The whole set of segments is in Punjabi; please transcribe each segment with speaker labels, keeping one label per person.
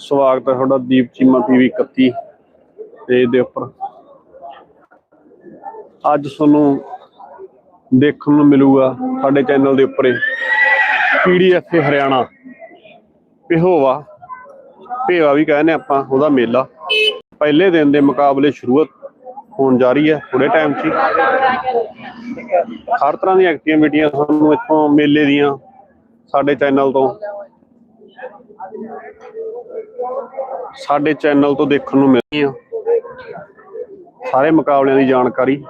Speaker 1: ਸਵਾਗਤ ਹੈ ਤੁਹਾਡਾ ਦੀਪ ਚੀਮਾ ਪੀਵੀ 31 ਪੇਜ ਦੇ ਉੱਪਰ। ਅੱਜ ਤੁਹਾਨੂੰ ਦੇਖਣ ਨੂੰ ਮਿਲੂਗਾ ਸਾਡੇ ਚੈਨਲ ਦੇ ਉੱਪਰ ਪੀਡੀਐਫ ਹਰਿਆਣਾ। ਪਿਹੋਵਾ ਭੇਵਾ ਵੀ ਕਹਿੰਦੇ ਆਪਾਂ, ਉਹਦਾ ਮੇਲਾ। ਪਹਿਲੇ ਦਿਨ ਦੇ ਮੁਕਾਬਲੇ ਸ਼ੁਰੂਆਤ ਹੋਣ ਜਾ ਰਹੀ ਹੈ ਥੋੜੇ ਟਾਈਮ 'ਚ ਹਰ ਤਰ੍ਹਾਂ ਦੀਆਂ ਐਕਟੀਵਿਟੀਆਂ ਤੁਹਾਨੂੰ ਇੱਥੋਂ ਮੇਲੇ ਦੀਆਂ ਸਾਡੇ ਚੈਨਲ ਤੋਂ। ਸਾਡੇ ਚੈਨਲ ਤੋਂ ਦੇਖਣ ਨੂੰ ਮਿਲਦੀ ਆ। ਸਾਰੇ ਮੁਕਾਬਲਿਆਂ ਦੀ ਜਾਣਕਾਰੀ।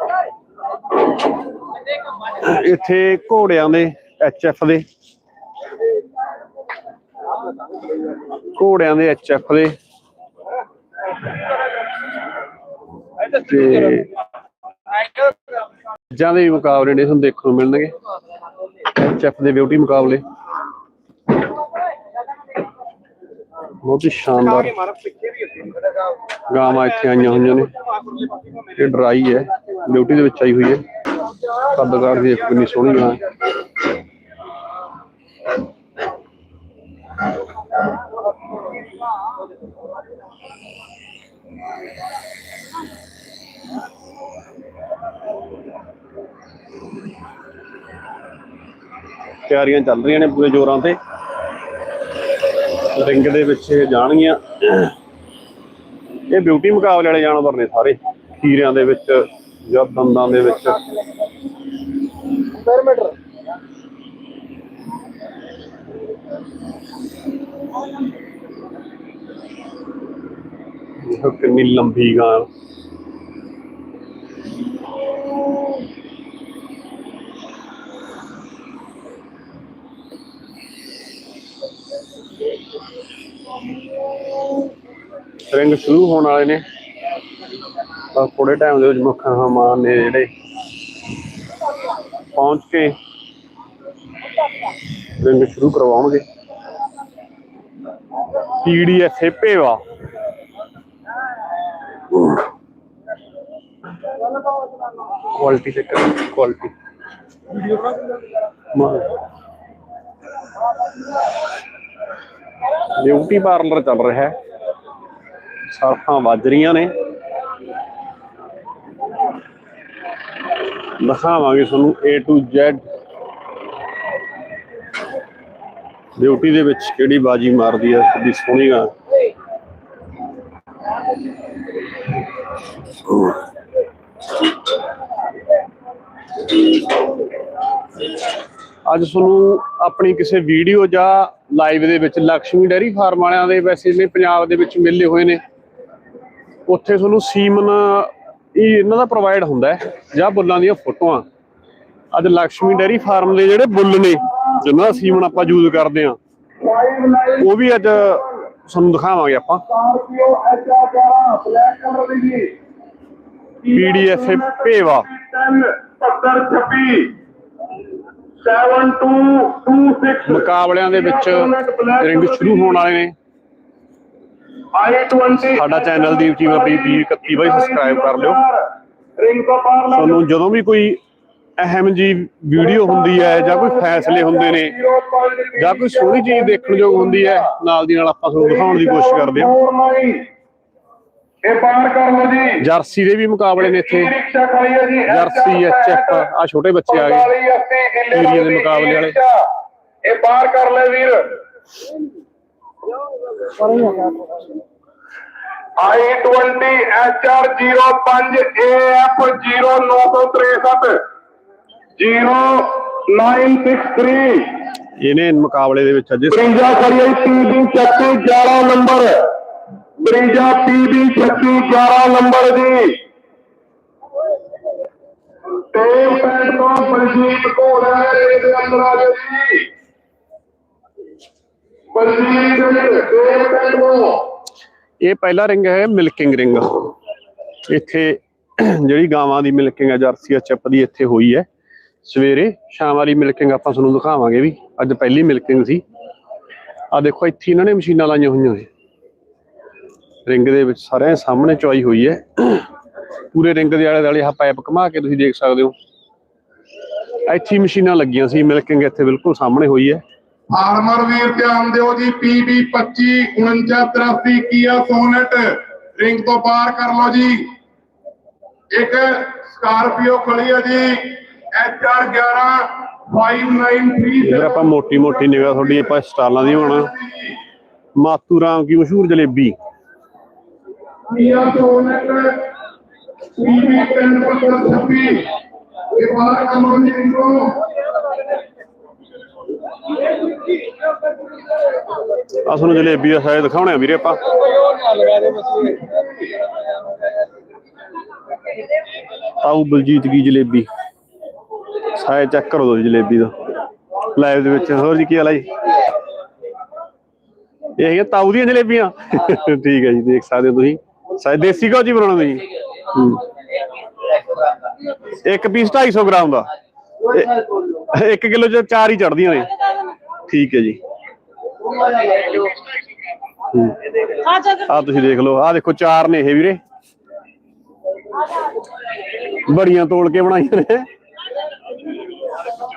Speaker 1: ਇੱਥੇ ਘੋੜਿਆਂ ਦੇ ਐਚਐਫ ਦੇ। ਘੋੜਿਆਂ ਦੇ ਐਚਐਫ ਦੇ। ਤੇ ਜਾਂ ਦੇ ਮੁਕਾਬਲੇ ਨੇ ਤੁਹਾਨੂੰ ਦੇਖਣ ਨੂੰ ਮਿਲਣਗੇ। ਐਚਐਫ ਦੇ ਬਿਊਟੀ ਮੁਕਾਬਲੇ। ਬਹੁਤ ਹੀ ਸ਼ਾਨਦਾਰ ਗਾਵਾਂ ਇੱਥੇ ਆਈਆਂ ਹੋਈਆਂ ਨੇ। ਇਹ ਡਰਾਈ ਹੈ ਬਿਊਟੀ ਦੇ ਵਿੱਚ ਆਈ ਹੋਈ ਹੈ। ਕੱਦਕਾਰ ਦੀ ਇੱਕ ਕਿੰਨੀ ਸੋਹਣੀ ਗਾਂ ਤਿਆਰੀਆਂ ਚੱਲ ਰਹੀਆਂ ਨੇ ਪੂਰੇ ਜ਼ੋਰਾਂ ਤੇ। ਰਿੰਗ ਦੇ ਵਿੱਚ ਇਹ ਜਾਣਗੀਆਂ। ਇਹ ਬਿਊਟੀ ਮੁਕਾਬਲੇ ਵਾਲੇ ਜਾਨਵਰ ਨੇ ਸਾਰੇ। ਖੀਰਿਆਂ ਦੇ ਵਿੱਚ ਜਾਂ ਦੰਦਾਂ ਦੇ ਵਿੱਚ। ਦੇਖੋ ਕਿੰਨੀ ਲੰਬੀ ਗਾਂ। ਰਿੰਗ ਸ਼ੁਰੂ ਹੋਣ ਵਾਲੇ ਨੇ। ਤਾਂ ਥੋੜੇ ਟਾਈਮ ਦੇ ਵਿੱਚ ਮੁੱਖ ਮਹਿਮਾਨ ਨੇ ਜਿਹੜੇ। ਪਹੁੰਚ ਕੇ ਰਿੰਗ ਸ਼ੁਰੂ ਕਰਵਾਉਣਗੇ। PDF ਭੇਵਾ quality check quality beauty parlour ਚੱਲ ਰਿਹਾ ਹੈ। ਸਾਫਾਂ ਵੱਜ ਰਹੀਆਂ ਨੇ। ਦਿਖਾਵਾਂਗੇ ਤੁਹਾਨੂੰ A to Z ਬਿਊਟੀ ਦੇ ਵਿੱਚ ਕਿਹੜੀ ਬਾਜੀ ਮਾਰਦੀ ਹੈ ਕਿੰਨੀ ਸੋਹਣੀ ਗਾ ਅੱਜ ਤੁਹਾਨੂੰ ਆਪਣੀ ਕਿਸੇ ਵੀਡੀਓ ਜਾਂ ਲਾਈਵ ਦੇ ਵਿੱਚ ਲక్ష్ਮੀ ਡੈਰੀ ਫਾਰਮ ਵਾਲਿਆਂ ਦੇ ਵੈਸੇ ਨੇ, ਪੰਜਾਬ ਦੇ ਵਿੱਚ ਮਿਲੇ ਹੋਏ ਨੇ। ਉੱਥੇ ਤੁਹਾਨੂੰ ਸੀਮਨ ਇਹ ਇਹਨਾਂ ਦਾ ਪ੍ਰੋਵਾਈਡ ਹੁੰਦਾ ਹੈ ਜਾਂ ਬੁੱਲਾਂ ਦੀਆਂ ਫੋਟੋਆਂ। ਅੱਜ ਲక్ష్ਮੀ ਡੈਰੀ ਫਾਰਮ ਦੇ ਜਿਹੜੇ ਬੁੱਲ ਨੇ ਜਿਨ੍ਹਾਂ ਦਾ ਸੀਮਨ ਆਪਾਂ ਯੂਜ਼ ਕਰਦੇ ਆ ਉਹ ਵੀ ਅੱਜ ਤੁਹਾਨੂੰ ਦਿਖਾਵਾਂਗੇ ਆਪਾਂ। ਪੀਡੀਐਫ ਭੇਵਾ।
Speaker 2: 10 70 26 7226
Speaker 1: ਮੁਕਾਬਲਿਆਂ ਦੇ ਵਿੱਚ ਰਿੰਗ ਸ਼ੁਰੂ ਹੋਣ ਵਾਲੇ ਨੇ।
Speaker 2: i20
Speaker 1: ਸਾਡਾ ਚੈਨਲ ਦੀਪ ਜੀ ਬਾਬੀ ਵੀ 31 ਬਾਈ ਸਬਸਕ੍ਰਾਈਬ ਕਰ ਲਿਓ। ਤੁਹਾਨੂੰ ਜਦੋਂ ਵੀ ਕੋਈ ਅਹਿਮ ਜੀ ਵੀਡੀਓ ਹੁੰਦੀ ਹੈ ਜਾਂ ਕੋਈ ਫੈਸਲੇ ਹੁੰਦੇ ਨੇ ਜਾਂ ਕੋਈ ਸੋਹਣੀ ਚੀਜ਼ ਦੇਖਣ ਯੋਗ ਹੁੰਦੀ ਹੈ ਨਾਲ ਦੀ ਨਾਲ ਆਪਾਂ ਤੁਹਾਨੂੰ ਦਿਖਾਉਣ ਦੀ ਕੋਸ਼ਿਸ਼ ਕਰਦੇ ਹਾਂ।
Speaker 2: ਇਹ ਬਾਹਰ ਕਰ ਲਓ ਜੀ।
Speaker 1: ਜਰਸੀ ਦੇ ਵੀ ਮੁਕਾਬਲੇ ਨੇ ਇੱਥੇ। ਜਰਸੀ ਐਚਐਫ ਆ ਛੋਟੇ ਬੱਚੇ ਆ ਗਏ। ਏਰੀਆ ਦੇ ਮੁਕਾਬਲੇ ਵਾਲੇ।
Speaker 2: ਇਹ ਬਾਹਰ ਕਰ ਲੈ ਵੀਰ। I20 HR05 AF0963 0963
Speaker 1: ਇਹਨੇ ਮੁਕਾਬਲੇ ਦੇ ਵਿੱਚ ਅੱਜ
Speaker 2: ਬ੍ਰਿੰਜਾ ਖੜੀ ਹੈ PB 36 11 number. Brezza PB 36 11 number ਜੀ। ਟੇਮ ਪੈਂਟ ਤੋਂ ਬਲਜੀਤ ਘੋੜਾ ਇਹਦੇ ਅੰਦਰ ਆ ਜੀ। ਬਲਜੀਤ ਟੇਮ ਪੈਂਟ ਤੋਂ
Speaker 1: ਇਹ ਪਹਿਲਾ ਰਿੰਗ ਹੈ ਮਿਲਕਿੰਗ ਰਿੰਗ। ਇੱਥੇ ਜਿਹੜੀ ਗਾਵਾਂ ਦੀ ਮਿਲਕਿੰਗ ਹੈ, ਜਰਸੀ ਐਚਐਫ ਦੀ ਇੱਥੇ ਹੋਈ ਹੈ। ਸਵੇਰੇ ਸ਼ਾਮ ਵਾਲੀ ਮਿਲਕਿੰਗ ਆਪਾਂ ਤੁਹਾਨੂੰ ਦਿਖਾਵਾਂਗੇ ਵੀ ਅੱਜ ਪਹਿਲੀ ਮਿਲਕਿੰਗ ਸੀ। ਆ ਦੇਖੋ, ਇੱਥੇ ਇਹਨਾਂ ਨੇ ਮਸ਼ੀਨਾਂ ਲਾਈਆਂ ਹੋਈਆਂ ਨੇ। ਰਿੰਗ ਦੇ ਵਿੱਚ ਸਾਰਿਆਂ ਦੇ ਸਾਹਮਣੇ ਚੁਆਈ ਹੋਈ ਹੈ। ਪੂਰੇ ਰਿੰਗ ਦੇ ਆਲੇ ਦੁਆਲੇ ਆਹ ਪਾਈਪ ਘੁਮਾ ਕੇ ਤੁਸੀਂ ਦੇਖ ਸਕਦੇ ਹੋ। ਇੱਥੇ ਮਸ਼ੀਨਾਂ ਲੱਗੀਆਂ ਸੀ, ਮਿਲਕਿੰਗ ਇੱਥੇ ਬਿਲਕੁਲ ਸਾਹਮਣੇ ਹੋਈ ਹੈ।
Speaker 2: ਫਾਰਮਰ ਵੀਰ ਧਿਆਨ ਦਿਓ ਜੀ PB 25 4983 ਕੀਆ ਸੋਨਟ ਰਿੰਗ ਤੋਂ ਪਾਰ ਕਰ ਲਓ ਜੀ। ਇੱਕ ਸਕਾਰਪੀਓ ਖੜੀ ਹੈ ਜੀ। HR 11 5937
Speaker 1: ਇਧਰ ਆਪਾਂ ਮੋਟੀ ਮੋਟੀ ਨਿਗਾਹ ਤੁਹਾਡੀ ਆਪਾਂ ਸਟਾਲਾਂ ਦੀ ਹੋਣਾ। ਮਾਤੂ ਰਾਮ ਕੀ ਮਸ਼ਹੂਰ ਜਲੇਬੀ?
Speaker 2: ਕੀਆ ਸੋਨਟ PB 326 ਇਹ ਬਾਹਰ ਕੰਮ ਨਹੀਂ ਰਿੰਗੋ
Speaker 1: ਆ ਤੁਹਾਨੂੰ ਜਲੇਬੀ ਦਾ ਸਾਈਜ਼ ਦਿਖਾਉਣੇ ਆ ਵੀਰੇ ਆਪਾਂ। ਆਉ ਬਲਜੀਤ ਕੀ ਜਲੇਬੀ। ਸਾਈਜ਼ ਚੈੱਕ ਕਰੋ ਦੋ ਜਲੇਬੀ ਦਾ। ਲਾਈਵ ਦੇ ਵਿੱਚ। ਹੋਰ ਜੀ ਕੀ ਹਾਲ ਹੈ ਜੀ? ਇਹ ਹੈਗੀਆਂ ਤਾਊ ਦੀਆਂ ਜਲੇਬੀਆਂ। ਠੀਕ ਹੈ ਜੀ, ਦੇਖ ਸਕਦੇ ਹੋ ਤੁਸੀਂ। ਸਾਈਜ਼ ਦੇਸੀ ਘਿਓ ਜੀ ਬਣਾਉਣਾ ਜੀ। ਇੱਕ ਪੀਸ 250 ਗ੍ਰਾਮ ਦਾ। 1 ਕਿਲੋ ਚ ਚਾਰ ਹੀ ਚੜਦੀਆਂ ਨੇ। ਠੀਕ ਹੈ ਜੀ। ਆ ਤੁਸੀਂ ਦੇਖ ਲਓ ਆ ਦੇਖੋ ਚਾਰ ਨੇ ਇਹ ਵੀਰੇ। ਬੜੀਆਂ ਤੋਲ ਕੇ ਬਣਾਈਆਂ ਨੇ।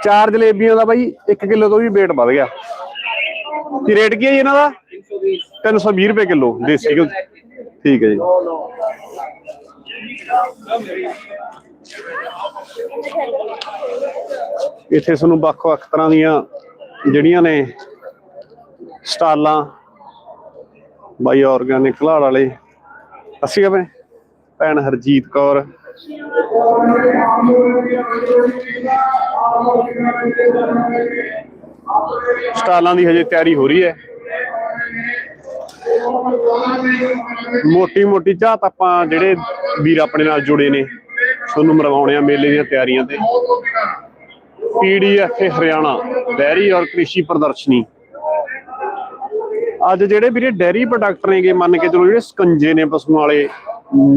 Speaker 1: ਚਾਰ ਜਲੇਬੀਆਂ ਦਾ ਬਾਈ 1 ਕਿਲੋ ਤੋਂ ਵੀ weight ਵੱਧ ਗਿਆ। ਕੀ ਰੇਟ ਕੀ ਹੈ ਜੀ ਇਹਨਾਂ ਦਾ? 320 ਰੁਪਏ ਕਿਲੋ ਦੇਸੀ ਘਿਓ। ਠੀਕ ਹੈ ਜੀ। ਇੱਥੇ ਤੁਹਾਨੂੰ ਵੱਖ-ਵੱਖ ਤਰ੍ਹਾਂ ਦੀਆਂ ਜਿਹੜੀਆਂ ਨੇ ਸਟਾਲਾਂ ਬਾਈ ਆਰਗੈਨਿਕ ਘਲਾੜ ਵਾਲੇ। ਅਸੀਂ ਕਹਵੇਂ ਭੈਣ ਹਰਜੀਤ ਕੌਰ। ਸਟਾਲਾਂ ਦੀ ਹਜੇ ਤਿਆਰੀ ਹੋ ਰਹੀ ਹੈ। ਮੋਟੀ ਮੋਟੀ ਝਾਤ ਆਪਾਂ ਜਿਹੜੇ ਵੀਰ ਆਪਣੇ ਨਾਲ ਜੁੜੇ ਨੇ, ਤੁਹਾਨੂੰ ਮਰਵਾਉਣੇ ਆ ਮੇਲੇ ਦੀਆਂ ਤਿਆਰੀਆਂ ਤੇ। ਪੀਡੀਐਫ ਹਰਿਆਣਾ, ਡੈਰੀ ਔਰ ਕ੍ਰਿਸ਼ੀ ਪ੍ਰਦਰਸ਼ਨੀ। ਅੱਜ ਜਿਹੜੇ ਵੀਰੇ ਡੈਰੀ ਪ੍ਰੋਡਕਟ ਨੇਗੇ, ਮੰਨ ਕੇ ਚਲੋ ਜਿਹੜੇ ਸਕੰਜੇ ਨੇ ਪਸ਼ੂਆਂ ਵਾਲੇ,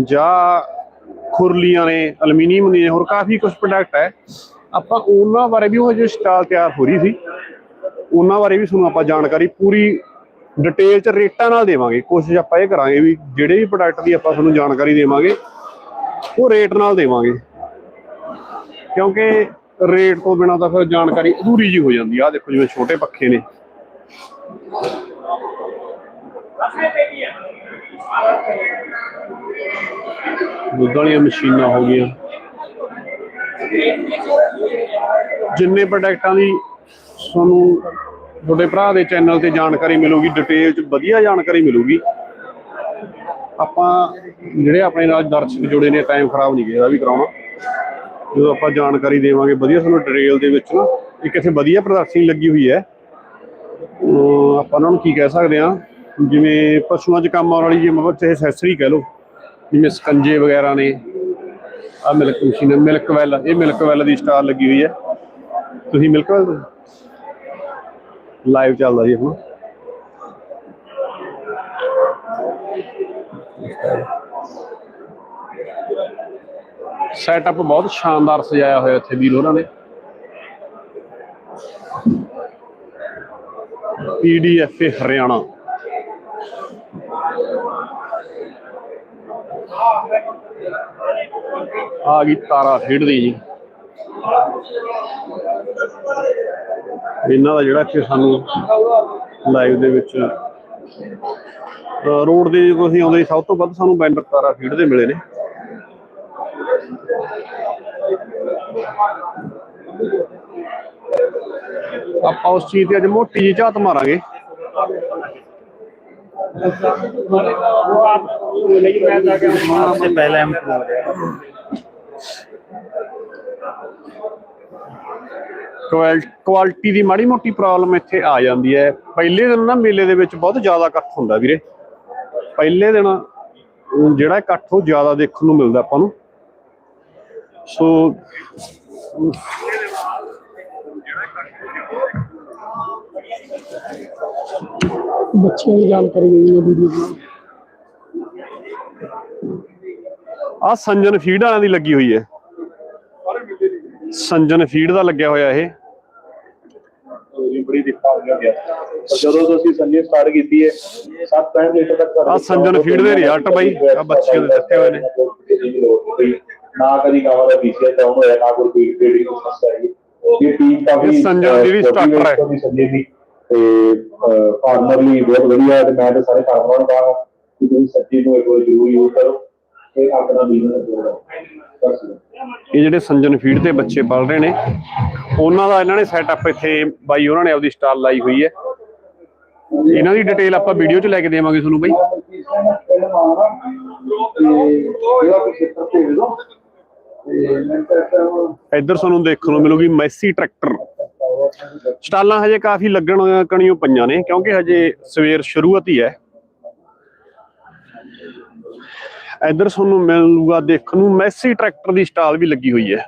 Speaker 1: ਜਾਂ ਖੁਰਲੀਆਂ ਨੇ ਐਲੂਮੀਨੀਅਮ ਨੇ, ਹੋਰ ਕਾਫੀ ਕੁਝ ਪ੍ਰੋਡਕਟ ਹੈ। ਆਪਾਂ ਉਹਨਾਂ ਬਾਰੇ ਵੀ ਉਹ ਜੋ ਸਟਾਲ ਤਿਆਰ ਹੋ ਰਹੀ ਸੀ। ਉਹਨਾਂ ਬਾਰੇ ਵੀ ਤੁਹਾਨੂੰ ਆਪਾਂ ਜਾਣਕਾਰੀ ਪੂਰੀ ਡਿਟੇਲ ਚ ਰੇਟਾਂ ਨਾਲ ਦੇਵਾਂਗੇ। ਕੋਸ਼ਿਸ਼ ਆਪਾਂ ਇਹ ਕਰਾਂਗੇ ਵੀ ਜਿਹੜੇ ਵੀ ਪ੍ਰੋਡਕਟ ਦੀ ਆਪਾਂ ਤੁਹਾਨੂੰ ਜਾਣਕਾਰੀ ਦੇਵਾਂਗੇ, ਉਹ ਰੇਟ ਨਾਲ ਦੇਵਾਂਗੇ। ਕਿਉਂਕਿ ਰੇਟ ਤੋਂ ਬਿਨਾ ਤਾਂ ਫਿਰ ਜਾਣਕਾਰੀ ਅਧੂਰੀ ਜੀ ਹੋ ਜਾਂਦੀ ਆ। ਦੇਖੋ ਜਿਵੇਂ ਛੋਟੇ ਪੱਖੇ ਨੇ। ਦੁੱਧ ਵਾਲੀਆਂ ਮਸ਼ੀਨਾਂ ਹੋ ਗਈਆਂ। ਜਿੰਨੇ ਪ੍ਰੋਡਕਟਾਂ ਦੀ ਤੁਹਾਨੂੰ ਤੁਹਾਡੇ ਭਰਾ ਦੇ ਚੈਨਲ ਤੇ ਜਾਣਕਾਰੀ ਮਿਲੂਗੀ ਡਿਟੇਲ ਚ ਵਧੀਆ ਜਾਣਕਾਰੀ ਮਿਲੂਗੀ। ਆਪਾਂ ਜਿਹੜੇ ਆਪਣੇ ਨਾਲ ਦਰਸ਼ਕ ਜੁੜੇ ਨੇ ਟਾਈਮ ਖਰਾਬ ਨਹੀਂ ਗਿਆ ਵੀ ਕਰਾਉਣਾ। ਜਦੋਂ ਆਪਾਂ ਜਾਣਕਾਰੀ ਦੇਵਾਂਗੇ, ਵਧੀਆ ਤੁਹਾਨੂੰ ਡਿਟੇਲ ਦੇ ਵਿੱਚ ਨਾ, ਇੱਕ ਇੱਥੇ ਵਧੀਆ ਪ੍ਰਦਰਸ਼ਨੀ ਲੱਗੀ ਹੋਈ ਹੈ। ਆਪਾਂ ਉਹਨਾਂ ਨੂੰ ਕੀ ਕਹਿ ਸਕਦੇ ਆ ਜਿਵੇਂ ਪਸ਼ੂਆਂ 'ਚ ਕੰਮ ਆਉਣ ਵਾਲੀ ਜਿਵੇਂ ਮਤਲਬ ਚਾਹੇ ਐਕਸੈਸਰੀ ਕਹਿ ਲਓ, ਜਿਵੇਂ ਸਕੰਜੇ ਵਗੈਰਾ ਨੇ ਆ ਮਿਲਕ ਮਸ਼ੀਨ ਮਿਲਕ ਵੈਲ ਇਹ ਮਿਲਕ ਵੈਲ ਦੀ ਸਟਾਰ ਲੱਗੀ ਹੋਈ ਹੈ। ਤੁਸੀਂ ਮਿਲਕ ਵੈਲ ਲਾਈਵ ਚੱਲਦਾ ਜੀ ਆਪਣਾ। ਸੈਟਅਪ ਬਹੁਤ ਸ਼ਾਨਦਾਰ ਸਜਾਇਆ ਹੋਇਆ ਇੱਥੇ ਵੀਰ ਉਹਨਾਂ ਨੇ। ਪੀਡੀਐਫ ਹਰਿਆਣਾ। ਆ ਗਈ ਤਾਰਾ ਖੇਡਦੀ ਜੀ। ਇਹਨਾਂ ਦਾ ਜਿਹੜਾ ਕਿ ਸਾਨੂੰ ਲਾਈਵ ਦੇ ਵਿੱਚ ਰੋਡ ਦੇ ਜਦੋਂ ਅਸੀਂ ਆਉਂਦੇ ਸਭ ਤੋਂ ਵੱਧ ਸਾਨੂੰ ਬੈਨਰ ਤਾਰਾ ਖੇਡਦੇ ਮਿਲੇ ਨੇ। ਆਪਾਂ ਉਸ ਚੀਜ਼ ਤੇ ਅੱਜ ਮੋਟੀ ਜਿਹੀ ਝਾਤ ਮਾਰਾਂਗੇ
Speaker 3: सबसे पहले हम
Speaker 1: ਕੁਆਲਿਟੀ ਦੀ ਮਾੜੀ ਮੋਟੀ ਪ੍ਰੋਬਲਮ ਇੱਥੇ ਆ ਜਾਂਦੀ ਹੈ ਪਹਿਲੇ ਦਿਨ ਨਾ ਮੇਲੇ ਦੇ ਵਿੱਚ ਬਹੁਤ ਜ਼ਿਆਦਾ ਇਕੱਠ ਹੁੰਦਾ ਵੀਰੇ ਪਹਿਲੇ ਦਿਨ ਅਮ, ਜਿਹੜਾ ਇਕੱਠ ਉਹ ਜ਼ਿਆਦਾ ਦੇਖਣ ਨੂੰ ਮਿਲਦਾ ਆਪਾਂ ਨੂੰ ਸੋ
Speaker 4: ਬੱਚਿਆਂ ਦੀ ਜਾਣਕਾਰੀ ਦੇਣੀ ਹੈ ਵੀਡੀਓ
Speaker 1: ਆ ਸੰਜਨ ਫੀਡ ਵਾਲਿਆਂ ਦੀ ਲੱਗੀ ਹੋਈ ਹੈ। ਸੰਜਨ ਫੀਡ ਦਾ ਲੱਗਿਆ ਹੋਇਆ ਇਹ।
Speaker 5: ਬੜੀ ਦਿੱਕਤ ਹੋ ਗਿਆ ਜਦੋਂ ਤੋਂ ਅਸੀਂ ਸੰਜੇ ਸਟਾਰਟ ਕੀਤੀ ਹੈ 7-5 ਲੀਟਰ ਤੱਕ
Speaker 1: ਆਹ ਸੰਜਨ feed ਦੇ result ਬਾਈ, ਆਹ ਬੱਚਿਆਂ ਦੇ ਦਿੱਤੇ ਹੋਏ ਨੇ।
Speaker 5: ਨਾ ਕਦੀ ਗਾਵਾਂ ਦਾ ਬੀਸੀਆ ਡਾਊਨ ਹੋਇਆ ਨਾ ਕੋਈ ਫੀਡ ਫੀਡਿੰਗ ਦੀ ਸਮੱਸਿਆ ਆਈ। ਇਹ ਟੀਮ ਕਾਫੀ
Speaker 1: ਸੰਜਨ ਦੀ ਵੀ starter ਹੈ।
Speaker 5: ਤੋਂ ਦੀ ਲਈ ਬਹੁਤ ਵਧੀਆ ਤੇ ਮੈਂ ਤੇ ਸਾਰੇ ਫਾਰਮਰਾਂ ਨੂੰ ਕਿ ਤੁਸੀਂ ਸੱਚੀ ਨੂੰ ਇੱਕ ਵਾਰ ਜ਼ਰੂਰ ਯੂਜ਼ ਕਰੋ ਤੇ ਆਪਣਾ ਬਿਜ਼ਨਸ ਕਰੋ। ਬਸ।
Speaker 1: ਇਹ ਜਿਹੜੇ ਸੰਜਨ ਫੀਡ ਤੇ ਬੱਚੇ ਪਲ ਰਹੇ ਨੇ ਉਹਨਾਂ ਦਾ ਇਹਨਾਂ ਨੇ ਸੈਟਅਪ ਇੱਥੇ ਬਾਈ ਉਹਨਾਂ ਨੇ ਆਪਦੀ ਸਟਾਲ ਲਾਈ ਹੋਈ ਹੈ। ਇਹਨਾਂ ਦੀ ਡਿਟੇਲ ਆਪਾਂ ਵੀਡੀਓ 'ਚ ਲੈ ਕੇ ਦੇਵਾਂਗੇ ਤੁਹਾਨੂੰ ਬਾਈ।
Speaker 5: ਦੋ
Speaker 1: ਇੱਧਰ ਤੁਹਾਨੂੰ ਦੇਖਣ ਨੂੰ ਮਿਲੂਗੀ ਮੈਸੀ ਟਰੈਕਟਰ। ਸਟਾਲਾਂ ਹਜੇ ਕਾਫੀ ਲੱਗਣ ਕਣੀਓ ਪਈਆਂ ਨੇ, ਕਿਉਂਕਿ ਹਜੇ ਸਵੇਰ ਸ਼ੁਰੂਆਤ ਹੀ ਹੈ ਇੱਧਰ ਤੁਹਾਨੂੰ ਮਿਲੂਗਾ ਦੇਖਣ ਨੂੰ, ਮੈਸੀ ਟਰੈਕਟਰ ਦੀ ਸਟਾਲ ਵੀ ਲੱਗੀ ਹੋਈ ਹੈ।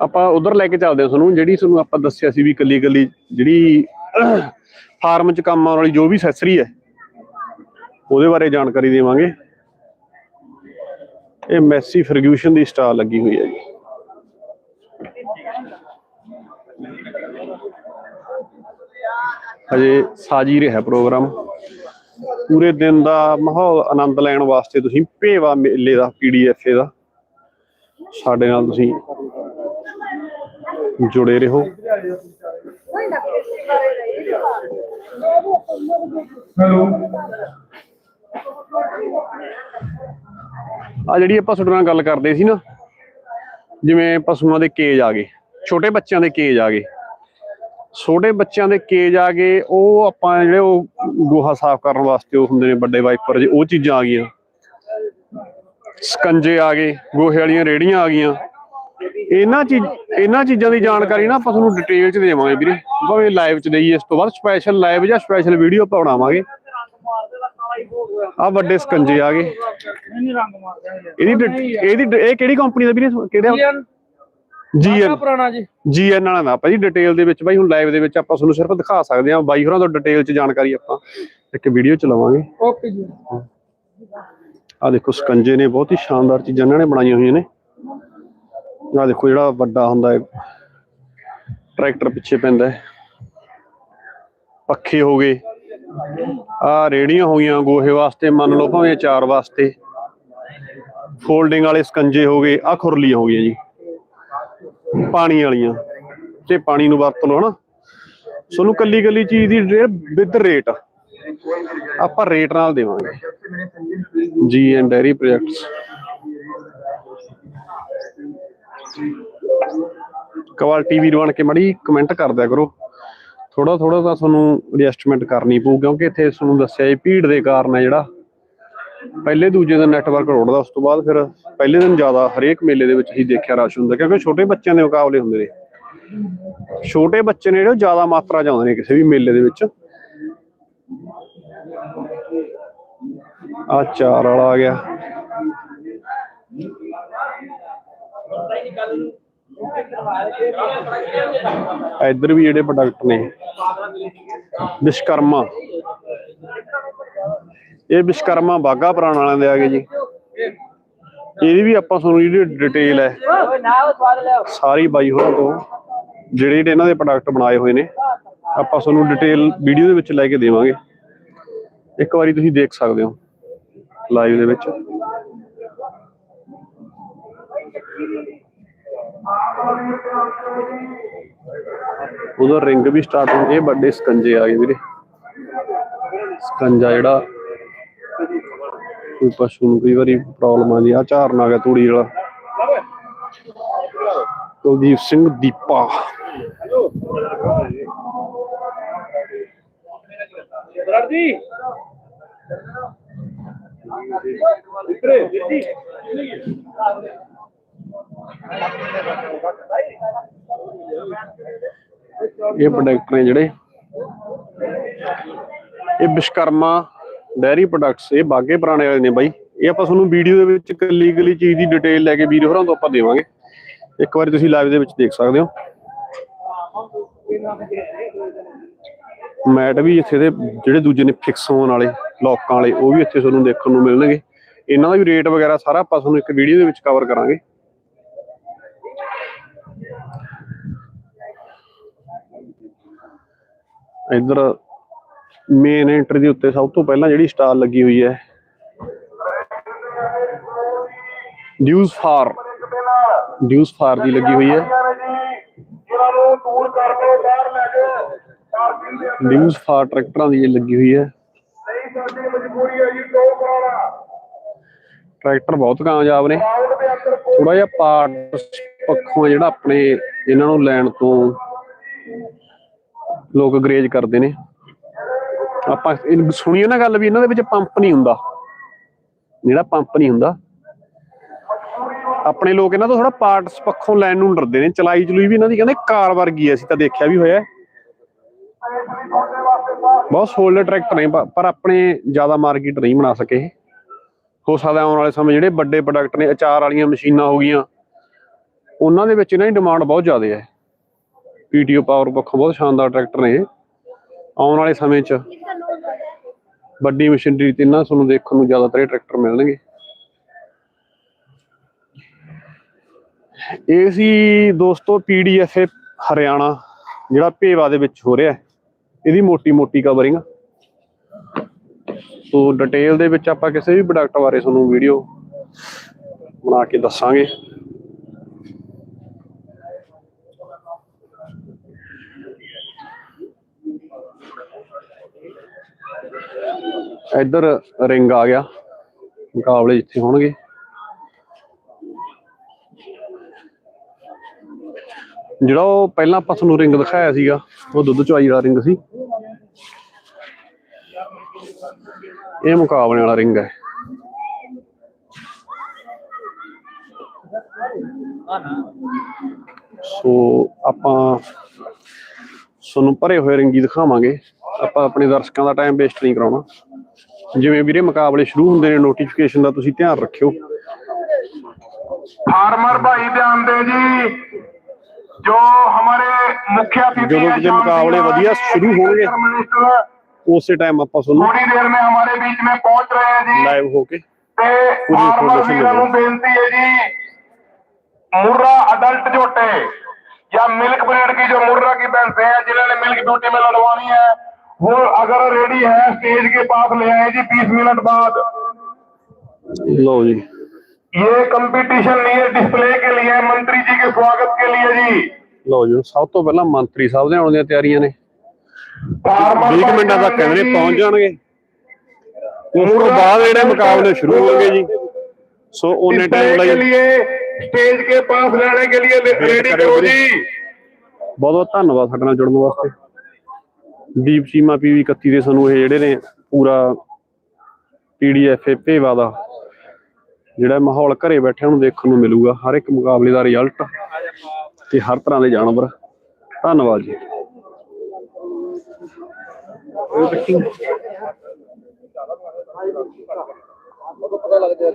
Speaker 1: ਆਪਾਂ ਉਧਰ ਲੈ ਕੇ ਚੱਲਦੇ ਹਾਂ ਤੁਹਾਨੂੰ, ਜਿਹੜੀ ਤੁਹਾਨੂੰ ਆਪਾਂ ਦੱਸਿਆ ਸੀ ਵੀ ਕੱਲੀ ਕੱਲੀ ਜਿਹੜੀ ਫਾਰਮ 'ਚ ਕੰਮ ਆਉਣ ਵਾਲੀ ਜੋ ਵੀ ਅਸੈਸਰੀ ਹੈ, ਉਹਦੇ ਬਾਰੇ ਜਾਣਕਾਰੀ ਦੇਵਾਂਗੇ। ਇਹ ਮੈਸੀ ਫਰਗਿਊਸ਼ਨ ਦੀ ਸਟਾਲ ਲੱਗੀ ਹੋਈ ਹੈ ਜੀ ਹਜੇ ਸਾਜੀ ਰਿਹਾ ਪ੍ਰੋਗਰਾਮ। ਪੂਰੇ ਦਿਨ ਦਾ ਮਾਹੌਲ ਆਨੰਦ ਲੈਣ ਵਾਸਤੇ ਤੁਸੀਂ ਭੇਵਾ ਮੇਲੇ ਦਾ ਪੀਡੀਐਫ ਦਾ। ਸਾਡੇ ਨਾਲ ਤੁਸੀਂ ਜੁੜੇ ਰਹੋ। ਆ ਜਿਹੜੀ ਆਪਾਂ ਤੁਹਾਡੇ ਨਾਲ ਗੱਲ ਕਰਦੇ ਸੀ ਨਾ, ਜਿਵੇਂ ਪਸ਼ੂਆਂ ਦੇ ਕੇਜ ਆ ਗਏ, ਛੋਟੇ ਬੱਚਿਆਂ ਦੇ ਕੇਜ ਆ ਗਏ। ਛੋਟੇ ਬੱਚਿਆਂ ਦੇ ਕੇਜ ਆ ਗਏ, ਉਹ ਆਪਾਂ ਜਿਹੜੇ ਉਹ ਗੋਹਾ ਸਾਫ਼ ਕਰਨ ਵਾਸਤੇ ਉਹ ਹੁੰਦੇ ਨੇ, ਵੱਡੇ ਵਾਈਪਰ ਜੇ ਉਹ ਚੀਜ਼ਾਂ ਆ ਗਈਆਂ। ਸਕੰਜੇ ਆ ਗਏ, ਗੋਹੇ ਵਾਲੀਆਂ ਰੇੜੀਆਂ ਆ ਗਈਆਂ। ਇਹਨਾਂ ਚੀਜ਼, ਇਹਨਾਂ ਚੀਜ਼ਾਂ ਦੀ ਜਾਣਕਾਰੀ ਨਾ ਆਪਾਂ ਤੁਹਾਨੂੰ ਡਿਟੇਲ ਚ ਦੇਵਾਂਗੇ ਵੀਰੇ। ਭਾਵੇਂ ਲਾਈਵ ਚ ਦੇਈਏ, ਇਸ ਤੋਂ ਬਾਅਦ ਸਪੈਸ਼ਲ ਲਾਈਵ ਜਾਂ ਸਪੈਸ਼ਲ ਵੀਡੀਓ ਆਪਾਂ ਬਣਾਵਾਂਗੇ। ਆ ਵੱਡੇ ਸਕੰਜੇ ਆ ਗਏ।
Speaker 3: ਨਹੀਂ ਰੰਗ ਮਾਰਦਾ
Speaker 1: ਇਹਦੀ ਇਹਦੀ ਇਹ ਕਿਹੜੀ ਕੰਪਨੀ ਦਾ ਵੀਰੇ? ਕਿਹੜਾ? ਜੀਐਨ
Speaker 3: ਪੁਰਾਣਾ ਜੀ।
Speaker 1: ਜੀਐਨ ਵਾਲਾ ਦਾ ਆਪਾਂ ਜੀ ਡਿਟੇਲ ਦੇ ਵਿੱਚ ਬਾਈ ਹੁਣ ਲਾਈਵ ਦੇ ਵਿੱਚ ਆਪਾਂ ਤੁਹਾਨੂੰ ਸਿਰਫ ਦਿਖਾ ਸਕਦੇ ਹਾਂ। ਬਾਈ ਹੋਰਾਂ ਤੋਂ ਡਿਟੇਲ ਚ ਜਾਣਕਾਰੀ ਆਪਾਂ ਇੱਕ ਵੀਡੀਓ ਚ ਲਵਾਂਗੇ।
Speaker 3: ਓਕੇ ਜੀ।
Speaker 1: ਆ ਦੇਖੋ ਸਕੰਜੇ ਨੇ ਬਹੁਤ ਹੀ ਸ਼ਾਨਦਾਰ ਚੀਜ਼ਾਂ ਇਹਨਾਂ ਨੇ ਬਣਾਈਆਂ ਹੋਈਆਂ ਨੇ। ਆ ਦੇਖੋ ਜਿਹੜਾ ਵੱਡਾ ਹੁੰਦਾ ਹੈ ਟਰੈਕਟਰ ਪਿੱਛੇ ਪੈਂਦਾ ਹੈ। ਪੱਖੇ ਹੋ ਗਏ। ਆ ਰੇੜੀਆਂ ਹੋ ਗਈਆਂ ਗੋਹੇ ਵਾਸਤੇ, ਮੰਨ ਲਓ ਭਾਵੇਂ ਅਚਾਰ ਵਾਸਤੇ। ਫੋਲਡਿੰਗ ਵਾਲੇ ਸਕੰਜੇ ਹੋ ਗਏ ਆ ਖੁਰਲੀਆਂ ਹੋ ਗਈਆਂ ਜੀ। ਪਾਣੀ ਵਾਲੀਆਂ, ਤੇ ਪਾਣੀ ਨੂੰ ਵਰਤ ਲਓ ਹਨਾ। ਤੁਹਾਨੂੰ ਕੱਲੀ ਕੱਲੀ ਚੀਜ਼ ਦੀ ਵਿਦ ਰੇਟ ਆਪਾਂ ਰੇਟ ਨਾਲ ਦੇਵਾਂਗੇ। G and dairy projects quality ਵੀਰ ਬਣ ਕੇ ਮੜੀ ਕਮੈਂਟ ਕਰ ਦਿਆ ਕਰੋ। ਥੋੜਾ ਥੋੜਾ ਤਾਂ ਤੁਹਾਨੂੰ ਐਡਜਸਟਮੈਂਟ ਕਰਨੀ ਪਊ, ਕਿਉਂਕਿ ਇੱਥੇ ਤੁਹਾਨੂੰ ਦੱਸਿਆ ਇਹ ਭੀੜ ਦੇ ਕਾਰਨ ਹੈ ਜਿਹੜਾ। ਪਹਿਲੇ ਦੂਜੇ ਦਿਨ ਨੈਟਵਰਕ ਰੋੜਦਾ, ਉਸ ਤੋਂ ਬਾਅਦ ਫਿਰ ਪਹਿਲੇ ਦਿਨ ਜ਼ਿਆਦਾ ਹਰੇਕ ਮੇਲੇ ਦੇ ਵਿੱਚ ਹੀ ਦੇਖਿਆ ਰਸ਼ ਹੁੰਦਾ, ਕਿਉਂਕਿ ਛੋਟੇ ਬੱਚਿਆਂ ਦੇ ਮੁਕਾਬਲੇ ਹੁੰਦੇ ਨੇ ਛੋਟੇ ਬੱਚੇ ਨੇ ਜਿਹੜੇ ਜ਼ਿਆਦਾ ਮਾਤਰਾ ਚ ਆਉਂਦੇ ਨੇ ਕਿਸੇ ਵੀ ਮੇਲੇ ਦੇ ਵਿੱਚ। ਆ ਚਾਰ ਵਾਲਾ ਆ ਗਿਆ। ਇੱਧਰ ਵੀ ਜਿਹੜੇ ਪ੍ਰੋਡਕਟ ਨੇ, ਵਿਸ਼ਕਰਮਾ। ਇਹ ਵਿਸ਼ਕਰਮਾ ਬਾਗਾ ਪੁਰਾਣ ਵਾਲਿਆਂ ਦੇ ਆ ਗਏ ਜੀ। ਇਹਦੀ ਵੀ ਆਪਾਂ ਤੁਹਾਨੂੰ ਜਿਹੜੀ ਡਿਟੇਲ ਹੈ, ਸਾਰੀ ਬਾਈ ਹੋਰਾਂ ਤੋਂ, ਜਿਹੜੇ ਜਿਹੜੇ ਇਹਨਾਂ ਦੇ ਪ੍ਰੋਡਕਟ ਬਣਾਏ ਹੋਏ ਨੇ, ਆਪਾਂ ਤੁਹਾਨੂੰ ਡਿਟੇਲ ਵੀਡੀਓ ਦੇ ਵਿੱਚ ਲੈ ਕੇ ਦੇਵਾਂਗੇ। ਇੱਕ ਵਾਰੀ ਤੁਸੀਂ ਦੇਖ ਸਕਦੇ ਹੋ ਲਾਈਵ ਦੇ ਵਿੱਚ। ਉਧਰ ਰਿੰਗ ਵੀ ਸਟਾਰਟ ਹੋ ਇਹ ਵੱਡੇ ਸਕੰਜੇ ਆ ਗਏ ਵੀਰੇ। ਸਕੰਜਾ ਜਿਹੜਾ ਕੋਈ ਪਸ਼ੂ ਨੂੰ ਕਈ ਵਾਰੀ ਪ੍ਰੋਬਲਮ ਆਉਂਦੀ ਆ। ਝਾਰਨ ਆ ਗਿਆ ਤੂੜੀ ਵਾਲਾ। ਕੁਲਦੀਪ ਸਿੰਘ ਦੀਪਾ।
Speaker 3: ਬਰਾੜ ਜੀ।
Speaker 1: ਇਹ ਪ੍ਰੋਡਕਟ ਨੇ ਜਿਹੜੇ। ਇਹ ਵਿਸ਼ਕਰਮਾ ਡੈਰੀ ਪ੍ਰੋਡਕਟਸ ਇਹ ਬਾਗੇ ਪੁਰਾਣੇ ਵਾਲੇ ਨੇ ਬਾਈ। ਇਹ ਆਪਾਂ ਤੁਹਾਨੂੰ ਵੀਡੀਓ ਦੇ ਵਿੱਚ ਕੱਲੀ ਕੱਲੀ ਚੀਜ਼ ਦੀ ਡਿਟੇਲ ਲੈ ਕੇ ਵੀਰ ਹੋਰਾਂ ਤੋਂ ਆਪਾਂ ਦੇਵਾਂਗੇ। ਇੱਕ ਵਾਰੀ ਤੁਸੀਂ ਲਾਈਵ ਦੇ ਵਿੱਚ ਦੇਖ ਸਕਦੇ ਹੋ। ਮੈਟ ਵੀ ਇੱਥੇ ਦੇ ਜਿਹੜੇ ਦੂਜੇ ਨੇ ਫਿਕਸ ਹੋਣ ਵਾਲੇ ਲੋਕਾਂ ਵਾਲੇ, ਉਹ ਵੀ ਇੱਥੇ ਤੁਹਾਨੂੰ ਦੇਖਣ ਨੂੰ ਮਿਲਣਗੇ। ਇਹਨਾਂ ਦਾ ਵੀ ਰੇਟ ਵਗੈਰਾ ਸਾਰਾ ਆਪਾਂ ਤੁਹਾਨੂੰ ਇੱਕ ਵੀਡੀਓ ਦੇ ਵਿੱਚ ਕਵਰ ਕਰਾਂਗੇ। ਇੱਧਰ ਮੇਨ ਐਂਟਰੀ ਦੇ ਉੱਤੇ ਸਭ ਤੋਂ ਪਹਿਲਾਂ ਜਿਹੜੀ ਸਟਾਲ ਲੱਗੀ ਹੋਈ ਹੈ। ਡਿਊਜ਼ ਫਾਰ ਡਿਊਸ ਫਾਰ ਦੀ ਲੱਗੀ ਹੋਈ ਹੈ। ਡਿਊਸ ਫਾਰ ਟਰੈਕਟਰਾਂ ਦੀ ਲੱਗੀ ਹੋਈ ਹੈ। ਟਰੈਕਟਰ ਬਹੁਤ ਕਾਮਯਾਬ ਨੇ। ਥੋੜਾ ਜਿਹਾ ਪਾਰਟ ਪੱਖੋਂ ਜਿਹੜਾ ਆਪਣੇ ਇਹਨਾਂ ਨੂੰ ਲੈਣ ਤੋਂ ਲੋਕ ਗਰੇਜ ਕਰਦੇ ਨੇ। ਆਪਾਂ ਇਹ ਨਾ ਗੱਲ ਵੀ, ਇਹਨਾਂ ਦੇ ਵਿੱਚ ਪੰਪ ਨਹੀਂ ਹੁੰਦਾ। ਜਿਹੜਾ ਪੰਪ ਨਹੀਂ ਹੁੰਦਾ। ਆਪਣੇ ਲੋਕ ਇਹਨਾਂ ਤੋਂ ਥੋੜਾ ਪਾਰਟਸ ਪੱਖੋਂ ਲੈਣ ਨੂੰ ਡਰਦੇ ਨੇ। ਚਲਾਈ ਚਲੂਈ ਵੀ ਇਹਨਾਂ ਦੀ ਕਹਿੰਦੇ ਕਾਰ ਵਰਗੀ ਹੈ, ਅਸੀਂ ਤਾਂ ਦੇਖਿਆ ਵੀ ਹੋਇਆ ਬਹੁਤ ਸੋਲਡ ਟਰੈਕਟਰ ਨੇ ਪਰ ਆਪਣੇ ਜ਼ਿਆਦਾ ਮਾਰਕੀਟ ਨਹੀਂ ਬਣਾ ਸਕੇ ਹੋ ਸਕਦਾ ਆਉਣ ਵਾਲੇ ਸਮੇਂ ਜਿਹੜੇ ਵੱਡੇ ਪ੍ਰੋਡਕਟ ਨੇ, ਅਚਾਰ ਵਾਲੀਆਂ ਮਸ਼ੀਨਾਂ ਹੋ ਗਈਆਂ, ਉਹਨਾਂ ਦੇ ਵਿੱਚ ਇਹਨਾਂ ਦੀ ਡਿਮਾਂਡ ਬਹੁਤ ਜ਼ਿਆਦਾ ਹੈ। ਪੀਟੀਓ ਪਾਵਰ ਪੱਖੋਂ ਬਹੁਤ ਸ਼ਾਨਦਾਰ ਟਰੈਕਟਰ ਨੇ ਇਹ। ਆਉਣ ਵਾਲੇ ਸਮੇਂ 'ਚ ਵੱਡੀ ਮਸ਼ੀਨਰੀ ਤੇ ਇਹਨਾਂ ਤੁਹਾਨੂੰ ਦੇਖਣ ਨੂੰ ਜ਼ਿਆਦਾਤਰ ਟਰੈਕਟਰ ਮਿਲਣਗੇ। ਇਹ ਸੀ ਦੋਸਤੋ ਪੀਡੀਐਫ ਹਰਿਆਣਾ, ਜਿਹੜਾ ਭੇਵਾ ਦੇ ਵਿੱਚ ਹੋ ਰਿਹਾ। ਇਹਦੀ ਮੋਟੀ ਮੋਟੀ ਕਵਰਿੰਗ ਸੋ ਡਿਟੇਲ ਦੇ ਵਿੱਚ ਆਪਾਂ ਕਿਸੇ ਵੀ ਪ੍ਰੋਡਕਟ ਬਾਰੇ ਤੁਹਾਨੂੰ ਵੀਡੀਓ ਬਣਾ ਕੇ ਦੱਸਾਂਗੇ। ਇੱਧਰ ਰਿੰਗ ਆ ਗਿਆ, ਮੁਕਾਬਲੇ ਜਿੱਥੇ ਹੋਣਗੇ। ਜਿਹੜਾ ਉਹ ਪਹਿਲਾਂ ਆਪਾਂ ਤੁਹਾਨੂੰ ਰਿੰਗ ਦਿਖਾਇਆ ਸੀਗਾ, ਉਹ ਦੁੱਧ ਚਵਾਈ ਵਾਲਾ ਰਿੰਗ ਸੀ। ਇਹ ਮੁਕਾਬਲੇ ਵਾਲਾ ਰਿੰਗ ਹੈ। ਸੋ ਆਪਾਂ ਤੁਹਾਨੂੰ ਭਰੇ ਹੋਏ ਰਿੰਗੀ ਦਿਖਾਵਾਂਗੇ। ਆਪਾਂ ਆਪਣੇ ਦਰਸ਼ਕਾਂ ਦਾ ਟਾਈਮ ਵੇਸਟ ਨਹੀਂ ਕਰਾਉਣਾ। ਜਿਵੇਂ ਵੀਰੇ ਮੁਕਾਬਲੇ ਸ਼ੁਰੂ ਹੁੰਦੇ ਨੇ ਨੋਟੀਫਿਕੇਸ਼ਨ ਦਾ ਤੁਸੀਂ ਧਿਆਨ ਰੱਖਿਓ
Speaker 2: फार्मर भाई ध्यान दे जी जो हमारे मुख्य अतिथि
Speaker 1: ਜਦੋਂ
Speaker 2: हैं
Speaker 1: ਕਿਤੇ
Speaker 2: श्याम
Speaker 1: ਮੁਕਾਬਲੇ
Speaker 2: सिंह
Speaker 1: ਵਧੀਆ
Speaker 2: राणा,
Speaker 1: ਸ਼ੁਰੂ ਹੋਣਗੇ।
Speaker 2: agriculture मिनिस्टर
Speaker 1: ਉਸੇ ਟਾਈਮ ਆਪਾਂ ਤੁਹਾਨੂੰ
Speaker 2: थोड़ी देर में हमारे बीच में पहुंच रहे हैं जी
Speaker 1: ਲਾਈਵ ਹੋ ਕੇ
Speaker 2: ਤੇ
Speaker 1: ਪੂਰੀ
Speaker 2: ਫਾਰਮਰ
Speaker 1: information
Speaker 2: ਵੀਰਾਂ ਨੂੰ
Speaker 1: ਮਿਲੇਗੀ।
Speaker 2: ਬੇਨਤੀ ਹੈ जी मुर्रा अडल्ट जोटे या मिल्क ब्रीड की जो मुर्रा की भैंसे हैं जिन्होंने मिल्क ब्यूटी में लड़वानी है वो अगर रेडी है स्टेज के पास ले आए जी बीस मिनट बाद
Speaker 1: ਲਓ ਜੀ
Speaker 2: ये कंपटीशन नहीं है डिस्प्ले के लिए है मंत्री जी के स्वागत के लिए जी
Speaker 1: ਲਓ ਜੀ ਸਭ ਤੋਂ ਪਹਿਲਾਂ ਮੰਤਰੀ ਸਾਹਿਬ ਦੇ ਆਉਣ ਦੀਆਂ ਤਿਆਰੀਆਂ ਨੇ
Speaker 2: फार्मर
Speaker 1: 20 ਮਿੰਟਾਂ ਤੱਕ ਕਹਿੰਦੇ ਨੇ ਪਹੁੰਚ ਜਾਣਗੇ ਉਸ ਤੋਂ ਬਾਅਦ ਜਿਹੜੇ ਮੁਕਾਬਲੇ ਸ਼ੁਰੂ ਹੋਣਗੇ ਜੀ ਸੋ ਉਹਨੇ
Speaker 2: डिस्प्ले
Speaker 1: ਟਾਈਮ
Speaker 2: के
Speaker 1: ਲਈ
Speaker 2: लिए स्टेज के पास लेने के लिए रेडी
Speaker 1: करो
Speaker 2: करो
Speaker 1: जी।
Speaker 2: जी
Speaker 1: ਬਹੁਤ ਬਹੁਤ ਧੰਨਵਾਦ ਸਾਡੇ ਨਾਲ ਜੁੜਨ ਵਾਸਤੇ ਦੀਪ ਸੀਮਾ ਪੀਵੀ 31 ਦੇ ਸਾਨੂੰ ਇਹ ਜਿਹੜੇ ਨੇ ਪੂਰਾ ਪੀਡੀਐਫ ਭੇਵਾ ਦਾ ਜਿਹੜਾ ਮਾਹੌਲ ਘਰੇ ਬੈਠਿਆਂ ਨੂੰ ਦੇਖਣ ਨੂੰ ਮਿਲੂਗਾ, ਹਰ ਇੱਕ ਮੁਕਾਬਲੇ ਦਾ ਰਿਜ਼ਲਟ ਤੇ ਹਰ ਤਰ੍ਹਾਂ ਦੇ ਜਾਨਵਰ। ਧੰਨਵਾਦ ਜੀ।
Speaker 4: ਪਤਾ ਲੱਗ ਜਾਏ